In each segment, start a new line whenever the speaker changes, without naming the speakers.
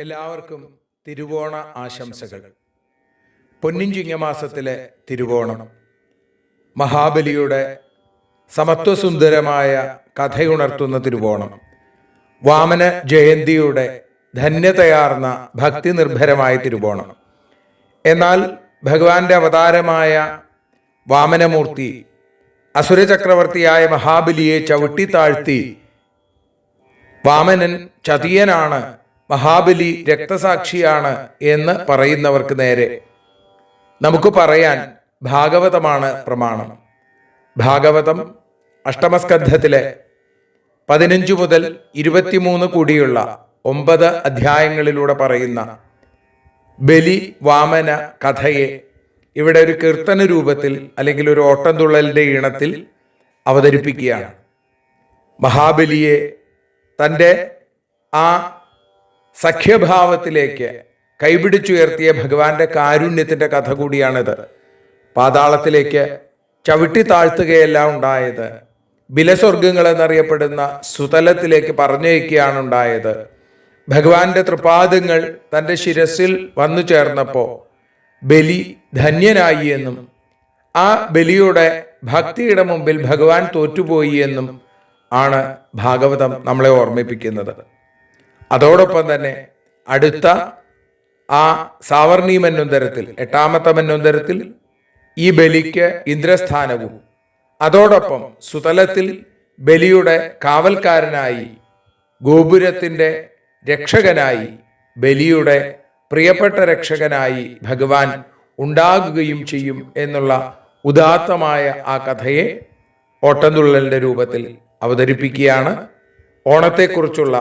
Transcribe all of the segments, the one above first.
എല്ലാവർക്കും തിരുവോണ ആശംസകൾ. പൊന്നിഞ്ചിങ്ങമാസത്തിലെ തിരുവോണം. മഹാബലിയുടെ സമത്വസുന്ദരമായ കഥയുണർത്തുന്ന തിരുവോണം. വാമന ജയന്തിയുടെ ധന്യതയാർന്ന ഭക്തി നിർഭരമായ തിരുവോണം. എന്നാൽ ഭഗവാന്റെ അവതാരമായ വാമനമൂർത്തി അസുരചക്രവർത്തിയായ മഹാബലിയെ ചവിട്ടി താഴ്ത്തി വാമനൻ ചതിയനാണ് മഹാബലി രക്തസാക്ഷിയാണ് എന്ന് പറയുന്നവർക്ക് നേരെ. നമുക്ക് പറയാൻ ഭാഗവതമാണ് പ്രമാണം. ഭാഗവതം അഷ്ടമസ്കന്ധത്തിലെ പതിനഞ്ചു മുതൽ ഇരുപത്തിമൂന്ന് കൂടിയുള്ള ഒമ്പത് അധ്യായങ്ങളിലൂടെ പറയുന്ന ബലി വാമന കഥയെ ഇവിടെ ഒരു കീർത്തന രൂപത്തിൽ അല്ലെങ്കിൽ ഒരു ഓട്ടംതുള്ളലിന്റെ ഈണത്തിൽ അവതരിപ്പിക്കുകയാണ്. മഹാബലിയെ തന്റെ ആ സഖ്യഭാവത്തിലേക്ക് കൈപിടിച്ചുയർത്തിയ ഭഗവാന്റെ കാരുണ്യത്തിന്റെ കഥ കൂടിയാണിത്. പാതാളത്തിലേക്ക് ചവിട്ടി താഴ്ത്തുകയല്ല ഉണ്ടായത് ബിലസ്വർഗങ്ങൾ എന്നറിയപ്പെടുന്ന സുതലത്തിലേക്ക് പറഞ്ഞയക്കുകയാണ് ഉണ്ടായത്. ഭഗവാന്റെ തൃപാദങ്ങൾ തന്റെ ശിരസിൽ വന്നു ചേർന്നപ്പോൾ ബലി ധന്യനായി എന്നും ആ ബലിയുടെ ഭക്തിയുടെ മുമ്പിൽ ഭഗവാൻ തോറ്റുപോയി എന്നും ആണ് ഭാഗവതം നമ്മളെ ഓർമ്മിപ്പിക്കുന്നത്. അതോടൊപ്പം തന്നെ അടുത്ത ആ സാവർണി മന്വന്തരത്തിൽ എട്ടാമത്തെ മന്വന്തരത്തിൽ ഈ ബലിക്ക് ഇന്ദ്രസ്ഥാനവും. അതോടൊപ്പം സുതലത്തിൽ ബലിയുടെ കാവൽക്കാരനായി ഗോപുരത്തിന്റെ രക്ഷകനായി ബലിയുടെ പ്രിയപ്പെട്ട രക്ഷകനായി ഭഗവാൻ ഉണ്ടാകുകയും ചെയ്യും എന്നുള്ള ഉദാത്തമായ ആ കഥയെ ഓട്ടംതുള്ളലിന്റെ രൂപത്തിൽ അവതരിപ്പിക്കുകയാണ്. ഓണത്തെക്കുറിച്ചുള്ള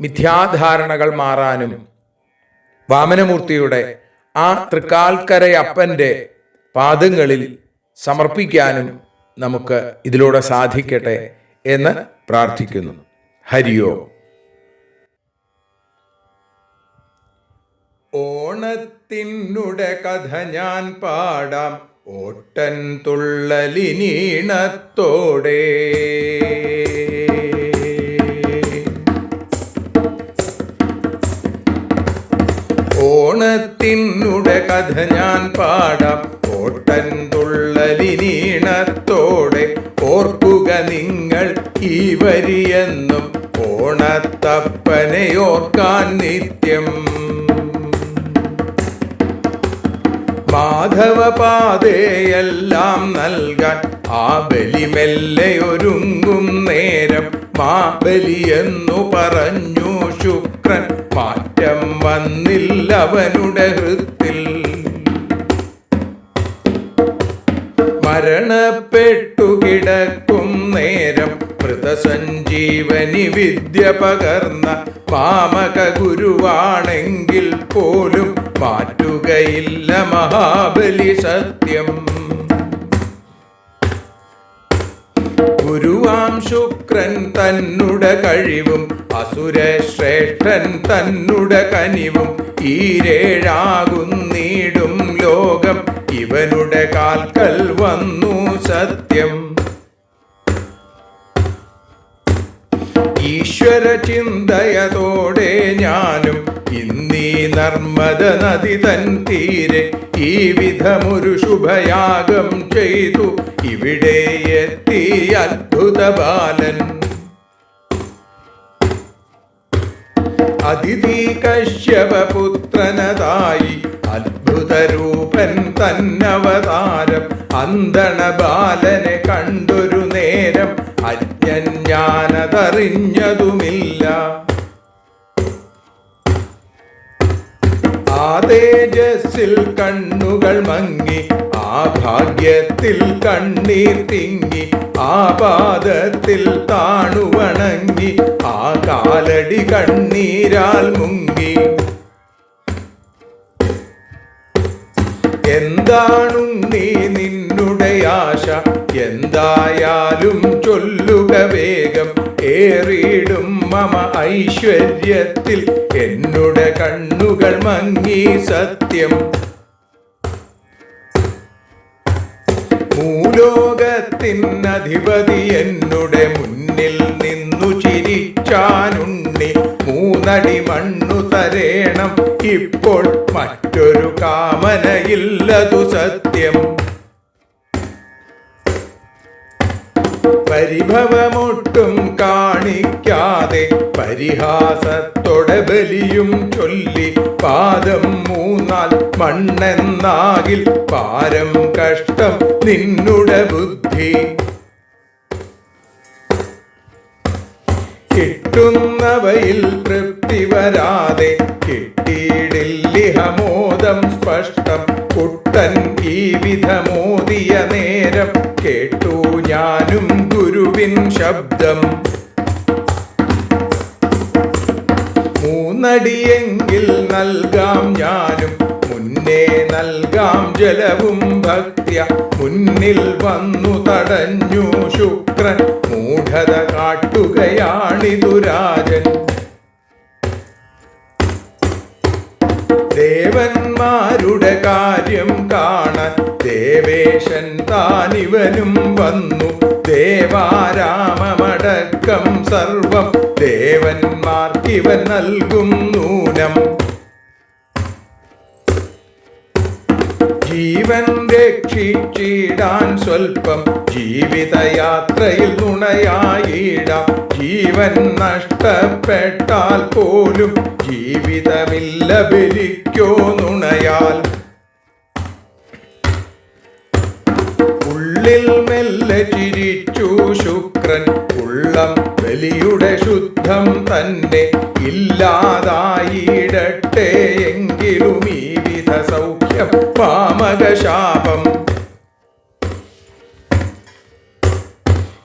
മിഥ്യാധാരണകൾ മാറാനും വാമനമൂർത്തിയുടെ ആ തൃക്കാൽക്കരയപ്പന്റെ പാദങ്ങളിൽ സമർപ്പിക്കാനും നമുക്ക് ഇതിലൂടെ സാധിക്കട്ടെ എന്ന് പ്രാർത്ഥിക്കുന്നു. ഹരിയോ ഓണത്തിനുടെ കഥ ഞാൻ പാടാം. ഓട്ടൻ തുള്ളലിനീണത്തോടെ ഓണത്തിനുടെ കഥ ഞാൻ പാടാം. കോട്ടൻ തുള്ളലിനീണത്തോടെ ഓർക്കുക നിങ്ങൾ ഈ വരിയെന്നും ഓണത്തപ്പനെ ഓർക്കാൻ നിത്യം. മാധവപാതയെല്ലാം നൽകാൻ ആ ബലിമെല്ലയൊരുങ്ങും നേരം. മാബലി എന്നു പറഞ്ഞു. ശുക്രൻ മാറ്റം വന്നില്ല അവനുടെ ഹൃത്തിൽ. മരണപ്പെട്ടു കിടക്കും നേരം മൃതസഞ്ജീവനി വിദ്യ പകർന്ന പാമക ഗുരുവാണെങ്കിൽ പോലും മാറ്റുകയില്ല മഹാബലി സത്യം. ശുക്രൻ തന്നുടെ കഴിവും അസുരശ്രേഷ്ഠൻ തന്നുട കനിവും. ഈരേഴാകുന്നീടും ലോകം ഇവനുടെ കാൽക്കൽ വന്നു സത്യം. ഈശ്വര ചിന്തയതോടെ ഞാനും ഇന്നീ നർമ്മദ നദി തൻ തീരെ ഈ വിധമൊരു ശുഭയാഗം ചെയ്തു. ഇവിടെ എത്തി അത്ഭുത ബാലൻ. അതിഥി പുത്രനതായി അത്ഭുതരൂപൻ തന്നവതാരം. അന്തണ ബാലനെ കണ്ടൊരു നേരം ഞാനതറിഞ്ഞതുമില്ല. ആ തേജസ്സിൽ കണ്ണുകൾ മങ്ങി ആ ഭാഗ്യത്തിൽ കണ്ണീർ തിങ്ങി ആ പാദത്തിൽ താണുവണങ്ങി ആ കാലടി കണ്ണീരാൽ മുങ്ങി. എന്താണു നീ നിന്നുടെ ആശ എന്തായാലും ചൊല്ലുക വേഗം. ഏറിയിടും മമ ഐശ്വര്യത്തിൽ. എന്നുടെ കണ്ണുകൾ മങ്ങി സത്യം. മൂലോകത്തിനധിപതി എന്നുടെ മുന്നിൽ നിന്നു ചിരിച്ചാനുണ്ണി. മൂന്നടി മണ്ണു തരേണം ഇപ്പോൾ മറ്റൊരു കാമനയില്ലതു സത്യം. പരിഭവമൊട്ടും കാണിക്കാതെ പരിഹാസത്തോടെ ബലിയും ചൊല്ലി പാദം മൂന്നാൽ മണ്ണെന്നാകിൽ പാരം കഷ്ടം നിന്നുടെ ബുദ്ധി. കിട്ടുന്നവയിൽ തൃപ്തി വരാതെ കിട്ടിയിടില്ലിഹമോദം സ്പഷ്ടം. കുട്ടൻ ഈ വിധമോദിയ നേരം കേട്ടു ഞാനും ഗുരുവിൻ ശബ്ദം. മൂന്നടിയെങ്കിൽ നൽകാം ഞാനും മുന്നേ നൽകാം ജലവും ഭക്ത്യ. മുന്നിൽ വന്നു തടഞ്ഞു ശുക്രൻ മൂഢത കാട്ടുകയാണിതുരാജൻ ദേവന്മാരുടെ കാര്യം കാണാൻ ദേവേശൻ താനിവനും വന്നു. ദേവാരാമമടക്കം സർവം ദേവന്മാർക്കിവൻ നൽകും നൂനം. ജീവൻ രക്ഷിച്ചിടാൻ സ്വൽപ്പം ജീവിതയാത്രയിൽ നുണയായിടാം. ജീവൻ നഷ്ടപ്പെട്ടാൽ പോലും ജീവിതമില്ല ബലിക്കോ നുണയാൽ. ഉള്ളിൽ മെല്ലെ ചിരിച്ചു ശുക്രൻ ഉള്ളം ബലിയുടെ ശുദ്ധം തന്നെ ഇല്ലാതായിടട്ടെ എങ്കിലും ഈ വിധ സൗഖ്യം പാമകശാപം.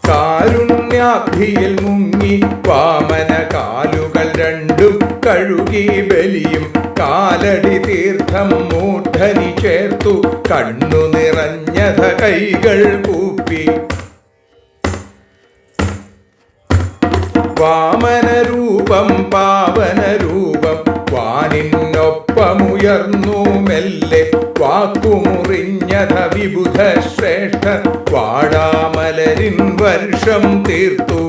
കാരുണ്യാബ്ധിയിൽ മുങ്ങി വാമന കാലുകൾ രണ്ടും കഴുകി ബലിയും കാലടി തീർത്ഥം മൂഢനി ചേർത്തു. കണ്ണു നിറഞ്ഞത കൈകൾ കൂപ്പി. വാമനരൂപം പാവനരൂപം വാനിന്നൊപ്പമുയർന്നു മെല്ലെ. വാക്കുമുറിഞ്ഞത വിബുധ ശ്രേഷ്ഠ വാടാമലരിൻ വർഷം തീർത്തു.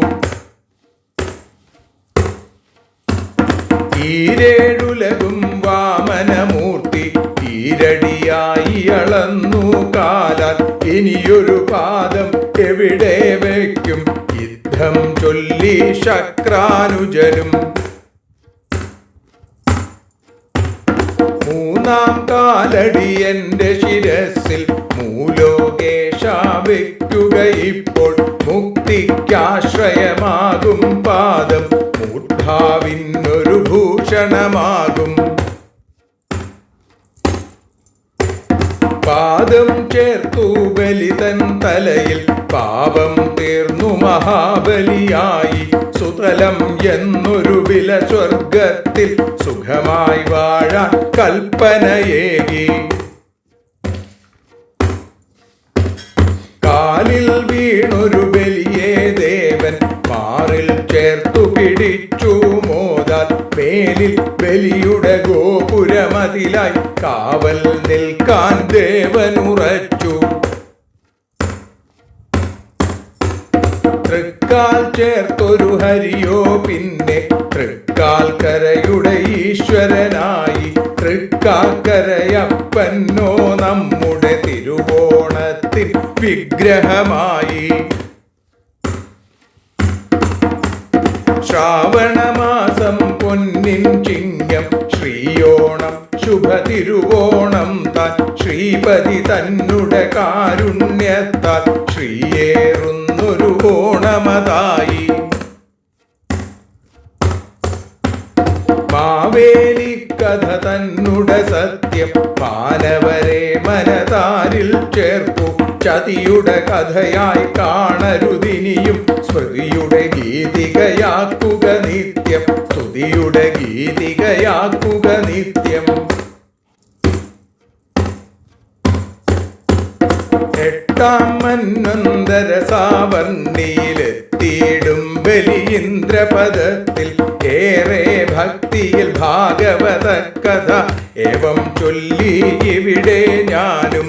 ഈരേഴുലകും വാമനമൂർത്തി ഈരടിയായി അളന്നു കാലാൽ ഇനിയൊരു പാദം എവിടെ വയ്ക്കും? യുദ്ധം ചൊല്ലി ശക്രാനുജരും മൂന്നാം കാലടി എന്റെ ശിരസിൽ മൂലോകേഷ വയ്ക്കുകയിപ്പോൾ മുക്തിക്കാശ്രയമാകും പാദം. മൂർധാവിനൊരു പാദം ചേർത്തു ബലിതൻ തലയിൽ. പാപം തീർന്നു മഹാബലിയായി. സുതലം എന്നൊരു വില സ്വർഗത്തിൽ സുഖമായി വാഴാൻ കൽപ്പനയേകി. കാലിൽ വീണൊരു ബലിയെ ദേവൻ മാറിൽ ചേർത്തു പിടിച്ചു മോദാൽ മേലിൽ ബലിയുടെ ഗോപുരമതിലായി കാവൽ നിൽക്കാൻ ദേവൻ ഉറച്ചു തൃക്കാൽ ചേർത്തൊരു ഹരിയോ പിന്നെ തൃക്കാൽ കരയുടെ ഈശ്വരനായി. തൃക്കാക്കരയപ്പന്നോ നമ്മുടെ തിരുവോണത്തിൽ വിഗ്രഹമായി. ശ്രാവണമാസം പൊന്നിൻ ചിങ്ങം ശ്രീയോണം ശുഭ തിരുവോണം താൻ. ശ്രീപതി തന്നുടെ കാരുണ്യത്താൽ ശ്രീയേറുന്നൊരു ഓണമതായി. മാവേലി കഥ തന്നുടെ സത്യം മാനവരെ മനതാരിൽ ചേർത്തു. ചതിയുടെ കഥയായി കാണരുതിനിയും സ്മൃതിയുടെ ഗീതികയാക്കുക നിത്യം സ്തുതിയുടെ ഗീതികയാക്കുക നിത്യം. എട്ടാം മന്നന്തര സാവർണിയിലെത്തിയിടും ബലിയിന്ദ്രപദത്തിൽ. ഏറെ ഭക്തിയിൽ ഭാഗവത കഥ ഏവം ചൊല്ലി ഇവിടെ ഞാനും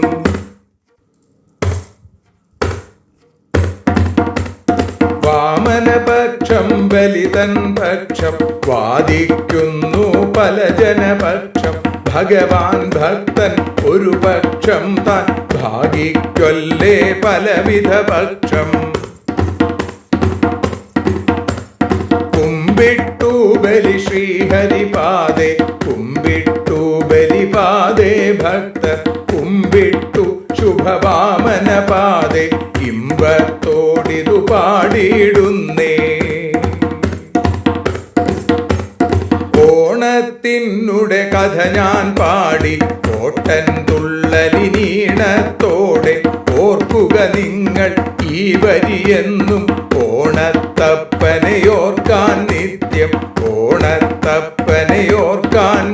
വാമനപക്ഷം ബലിതൻ പക്ഷം വാദിക്കുന്നു പല ജനപക്ഷം. ഭഗവാൻ ഭക്തൻ ഒരു പക്ഷം താൻ ഭാഗിക്കൊല്ലേ പലവിധ പക്ഷം. ഓണത്തിനുടെ കഥ ഞാൻ പാടി. കോട്ടൻ തുള്ളലിനീണത്തോടെ ഓർക്കുക നിങ്ങൾ ഈ വരിയെന്നും ഓണത്തപ്പനയോർക്കാൻ നിത്യം ഓണത്തപ്പനയോർക്കാൻ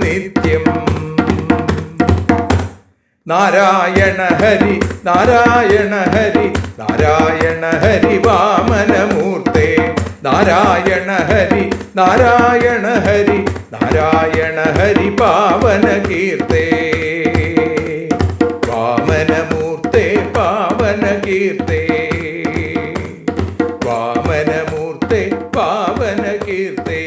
നിത്യം നാരായണ ഹരി നാരായണ ഹരി നാരായണ ഹരി വാമനമൂർത്തേ നാരായണ ഹരി നാരായണ ഹരി നാരായണ ഹരി പാവന കീർത്തേ. വാമനമൂർത്തേ പാവന കീർത്തേ. വാമനമൂർത്തേ പാവന കീർത്തേ.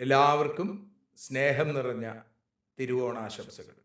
എല്ലാവർക്കും സ്നേഹം നിറഞ്ഞ തിരുവോണാശംസകൾ.